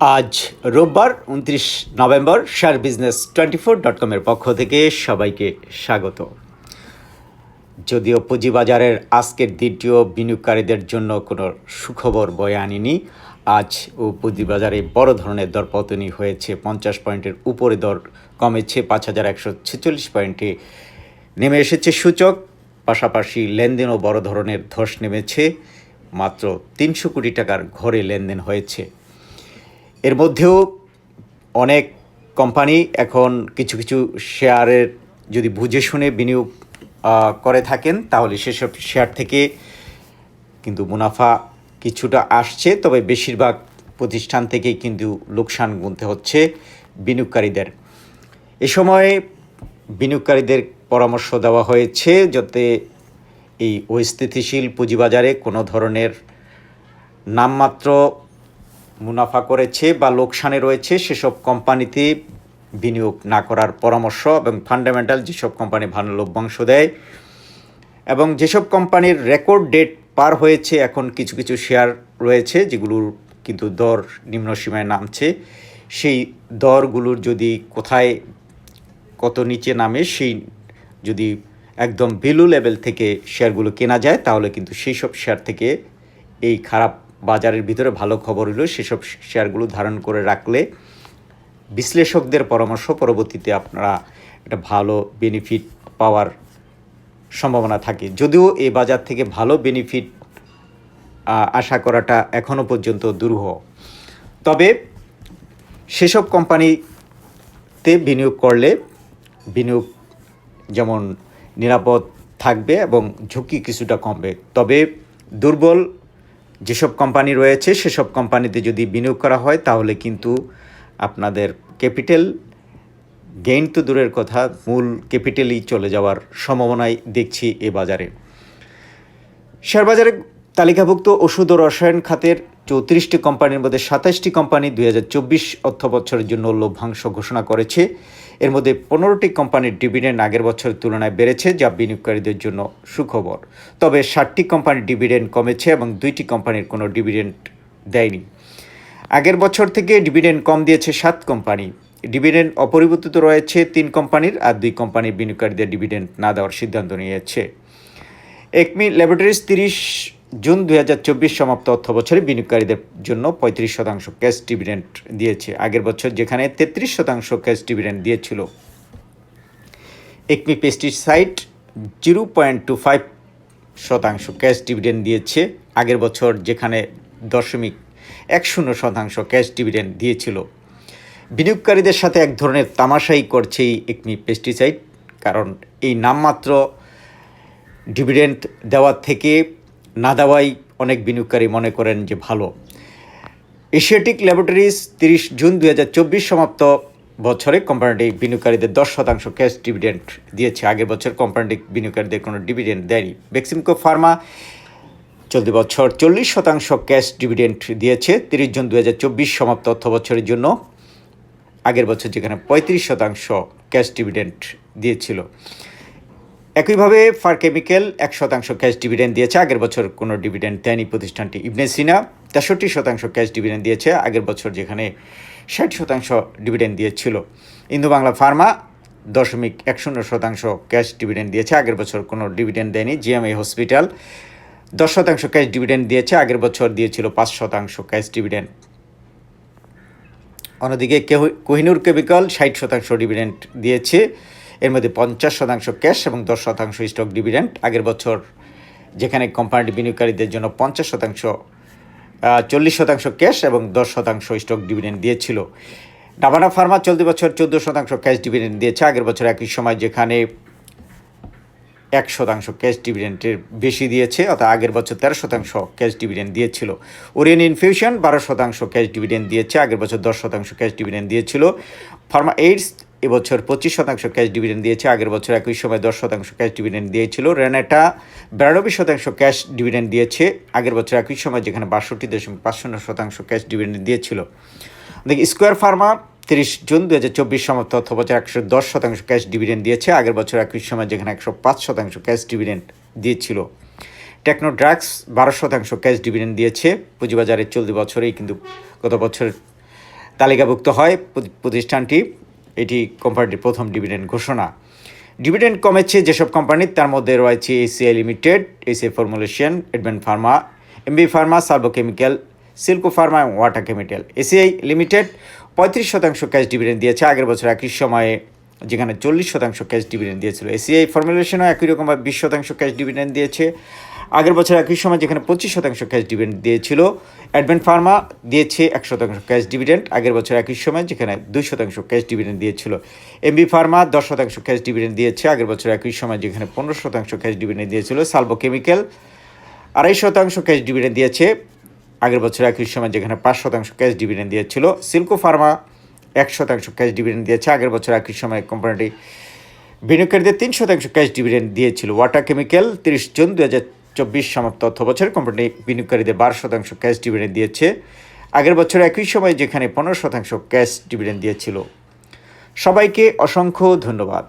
আজ রোববার উনত্রিশ November share business twenty four dot কমের পক্ষ থেকে সবাইকে স্বাগত। যদিও পুঁজিবাজারের আজকের দ্বিতীয় বিনিয়োগকারীদের জন্য কোনো সুখবর বয়ে আনিনি, আজ ও পুঁজিবাজারে বড় ধরনের দরপতনই হয়েছে। পঞ্চাশ পয়েন্টের উপরে দর কমেছে, পাঁচ হাজার একশো ছেচল্লিশ পয়েন্টে নেমে এসেছে সূচক। পাশাপাশি লেনদেনও বড় ধরনের ধস নেমেছে, মাত্র তিনশো কোটি টাকার ঘরে লেনদেন হয়েছে। এর মধ্যেও অনেক কোম্পানি এখন কিছু কিছু শেয়ারের যদি বুঝে শুনে বিনিয়োগ করে থাকেন, তাহলে সেসব শেয়ার থেকে কিন্তু মুনাফা কিছুটা আসছে। তবে বেশিরভাগ প্রতিষ্ঠান থেকেই কিন্তু লোকসান গুনতে হচ্ছে বিনিয়োগকারীদের। এ সময়ে বিনিয়োগকারীদের পরামর্শ দেওয়া হয়েছে যাতে এই অস্থিতিশীল পুঁজিবাজারে কোনো ধরনের নামমাত্র মুনাফা করেছে বা লোকসানে রয়েছে সেসব কোম্পানিতে বিনিয়োগ না করার পরামর্শ এবং ফান্ডামেন্টাল যেসব কোম্পানি ভালো লভ্যাংশ দেয় এবং যেসব কোম্পানির রেকর্ড ডেট পার হয়েছে, এখন কিছু কিছু শেয়ার রয়েছে যেগুলোর কিন্তু দর নিম্নসীমায় নামছে। সেই দরগুলোর যদি কোথায় কত নিচে নামে, সেই যদি একদম ভ্যালু লেভেল থেকে শেয়ারগুলো কেনা যায়, তাহলে কিন্তু সেই সব শেয়ার থেকে এই খারাপ বাজারের ভিতরে ভালো খবর হলো, সেসব শেয়ারগুলো ধারণ করে রাখলে বিশ্লেষকদের পরামর্শ পরবর্তীতে আপনারা একটা ভালো বেনিফিট পাওয়ার সম্ভাবনা থাকে। যদিও এই বাজার থেকে ভালো বেনিফিট আশা করাটা এখনও পর্যন্ত দুরূহ। তবে সেসব কোম্পানিতে বিনিয়োগ করলে বিনিয়োগ যেমন নিরাপদ থাকবে এবং ঝুঁকি কিছুটা কমবে। তবে দুর্বল যেসব কোম্পানি রয়েছে, সেসব কোম্পানিতে যদি বিনিয়োগ করা হয়, তাহলে কিন্তু আপনাদের ক্যাপিটাল গেইন তো দূরের কথা, মূল ক্যাপিটালই চলে যাওয়ার সম্ভাবনাই দেখছি এ বাজারে। শেয়ার বাজারে তালিকাভুক্ত ওষুধ ও রসায়ন খাতের চৌত্রিশটি কোম্পানির মধ্যে সাতাশটি কোম্পানি দুই হাজার চব্বিশ অর্থ বছরের জন্য লভ্যাংশ ঘোষণা করেছে। এর মধ্যে পনেরোটি কোম্পানির ডিভিডেন্ড আগের বছরের তুলনায় বেড়েছে, যা বিনিয়োগকারীদের জন্য সুখবর। তবে ষাটটি কোম্পানির ডিভিডেন্ড কমেছে এবং দুইটি কোম্পানির কোনো ডিভিডেন্ড দেয়নি। আগের বছর থেকে ডিভিডেন্ড কম দিয়েছে সাত কোম্পানি। ডিভিডেন্ড অপরিবর্তিত রয়েছে তিন কোম্পানির আর দুই কোম্পানির বিনিয়োগকারীদের ডিভিডেন্ড না দেওয়ার সিদ্ধান্ত নিয়েছে। একমি ল্যাবরেটরিজ তিরিশ জুন দুই হাজার চব্বিশ সমাপ্ত অর্থ বছরে বিনিয়োগকারীদের জন্য পঁয়ত্রিশ শতাংশ ক্যাশ ডিভিডেন্ড দিয়েছে। আগের বছর যেখানে তেত্রিশ শতাংশ ক্যাশ ডিভিডেন্ড দিয়েছিল। Acme pesticide zero point two five শতাংশ ক্যাশ ডিভিডেন্ড দিয়েছে। আগের বছর যেখানে দশমিক এক শূন্য শতাংশ ক্যাশ ডিভিডেন্ড দিয়েছিল। বিনিয়োগকারীদের সাথে এক ধরনের তামাশাই করছে এই একমি পেস্টিসাইড, কারণ এই নামমাত্র ডিভিডেন্ড দেওয়ার থেকে না দেওয়াই অনেক বিনিয়োগকারী মনে করেন যে ভালো। এশিয়াটিক ল্যাবরেটরিজ তিরিশ জুন দু হাজার চব্বিশ সমাপ্ত বছরে কোম্পানিটি বিনিয়োগকারীদের দশ শতাংশ ক্যাশ ডিভিডেন্ড দিয়েছে। আগের বছর কোম্পানিটি বিনিয়োগকারীদের কোনো ডিভিডেন্ড দেয়নি। বেক্সিমকো ফার্মা চলতি বছর চল্লিশ শতাংশ ক্যাশ ডিভিডেন্ড দিয়েছে। তিরিশ জুন দু হাজার চব্বিশ সমাপ্ত অর্থ বছরের জন্য আগের বছর যেখানে পঁয়ত্রিশ শতাংশ ক্যাশ ডিভিডেন্ড দিয়েছিল। একইভাবে ফার কেমিক্যাল এক শতাংশ ক্যাশ ডিভিডেন্ড দিয়েছে, আগের বছর কোনো ডিভিডেন্ড দেয়নি প্রতিষ্ঠানটি ইবনে সিনা, তেষট্টি শতাংশ ক্যাশ ডিভিডেন্ড দিয়েছে, আগের বছর যেখানে ষাট শতাংশ ডিভিডেন্ড দিয়েছিল। ইন্দু বাংলা ফার্মা দশমিক এক শূন্য শতাংশ ক্যাশ ডিভিডেন্ড দিয়েছে, আগের বছর কোনো ডিভিডেন্ড দেয়নি। জিএমএ হসপিটাল দশ শতাংশ ক্যাশ ডিভিডেন্ড দিয়েছে, আগের বছর দিয়েছিল পাঁচ শতাংশ ক্যাশ ডিভিডেন্ড। অন্যদিকে কেহ- কোহিনুর কেমিক্যাল ষাট শতাংশ ডিভিডেন্ড দিয়েছে এর মধ্যে পঞ্চাশ শতাংশ ক্যাশ এবং দশ শতাংশ স্টক ডিভিডেন্ড আগের বছর যেখানে কোম্পানিটি বিনিয়োগকারীদের জন্য পঞ্চাশ শতাংশ চল্লিশ শতাংশ ক্যাশ এবং দশ শতাংশ স্টক ডিভিডেন্ড দিয়েছিল। ডাবানা ফার্মা চলতি বছর চোদ্দ শতাংশ ক্যাশ ডিভিডেন্ড দিয়েছে। আগের বছর একই সময় যেখানে এক শতাংশ ক্যাশ ডিভিডেন্টের বেশি দিয়েছে, অর্থাৎ আগের বছর তেরো শতাংশ ক্যাশ ডিভিডেন্ড দিয়েছিল। ওরিয়ান ইনফিউশন বারো শতাংশ ক্যাশ ডিভিডেন্ড দিয়েছে, আগের বছর দশ শতাংশ ক্যাশ ডিভিডেন্ড দিয়েছিল। ফার্মা এইডস এবছর পঁচিশ শতাংশ ক্যাশ ডিভিডেন্ড দিয়েছে, আগের বছর একই সময় দশ শতাংশ ক্যাশ ডিভিডেন্ড দিয়েছিল। রেনেটা বিরানব্বই শতাংশ ক্যাশ ডিভিডেন্ড দিয়েছে, আগের বছর একই সময় যেখানে বাষট্টি দশমিক পাঁচ শূন্য শতাংশ ক্যাশ ডিভিডেন্ড দিয়েছিল। দেখি, স্কোয়ার ফার্মা তিরিশ জুন দু হাজার চব্বিশ সমাপ্ত অর্থ বছর একশো দশ শতাংশ ক্যাশ ডিভিডেন্ড দিয়েছে, আগের বছর একই সময় যেখানে একশো পাঁচ শতাংশ ক্যাশ ডিভিডেন্ড দিয়েছিল। টেকনো ড্রাগস বারো শতাংশ ক্যাশ ডিভিডেন্ড দিয়েছে পুঁজিবাজারের চলতি বছরেই কিন্তু গত বছর তালিকাভুক্ত হয় প্রতিষ্ঠানটি। এটি কোম্পানিটির প্রথম ডিভিডেন্ড ঘোষণা। ডিভিডেন্ড কমেছে যেসব কোম্পানির তার মধ্যে রয়েছে ACI limited, ACI formulation Advent pharma, Ambee pharma servo chemical Silco pharma এবং ওয়াটার কেমিক্যাল। এসিআই লিমিটেড পঁয়ত্রিশ শতাংশ ক্যাশ ডিভিডেন্ড দিয়েছে। আগের বছর একই সময়ে যেখানে চল্লিশ শতাংশ ক্যাশ ডিভিডেন্ড দিয়েছিল। এসিআই ফর্মুলেশনও একই রকমভাবে বিশ শতাংশ ক্যাশ ডিভিডেন্ড দিয়েছে। আগের বছর একই সময় যেখানে পঁচিশ শতাংশ ক্যাশ ডিভিডেন্ড দিয়েছিল, অ্যাডভেন্ট ফার্মা দিয়েছে এক শতাংশ ক্যাশ ডিভিডেন্ড। আগের বছর একই সময় যেখানে দুই শতাংশ ক্যাশ ডিভিডেন্ড দিয়েছিল, এমবি ফার্মা দশ শতাংশ ক্যাশ ডিভিডেন্ড দিয়েছে। আগের বছর একই সময় যেখানে পনেরো শতাংশ ক্যাশ ডিভিডেন্ড দিয়েছিল, সালভো কেমিক্যাল আড়াই শতাংশ ক্যাশ ডিভিডেন্ড দিয়েছে। আগের বছর একই সময় যেখানে পাঁচ শতাংশ ক্যাশ ডিভিডেন্ড দিয়েছিল, সিল্কো ফার্মা এক শতাংশ ক্যাশ ডিভিডেন্ড দিয়েছে। আগের বছর একই সময় কোম্পানিটি বিনিয়োগকারীদের তিন শতাংশ ক্যাশ ডিভিডেন্ড দিয়েছিল, ওয়াটার কেমিক্যাল তিরিশ জুন দু হাজার চব্বিশ সমাপ্ত অর্থ বছর কোম্পানি বিনিয়োগকারীদের বারো শতাংশ ক্যাশ ডিভিডেন্ড দিয়েছে। আগের বছর একই সময় যেখানে পনেরো শতাংশ ক্যাশ ডিভিডেন্ড দিয়েছিল। সবাইকে অসংখ্য ধন্যবাদ।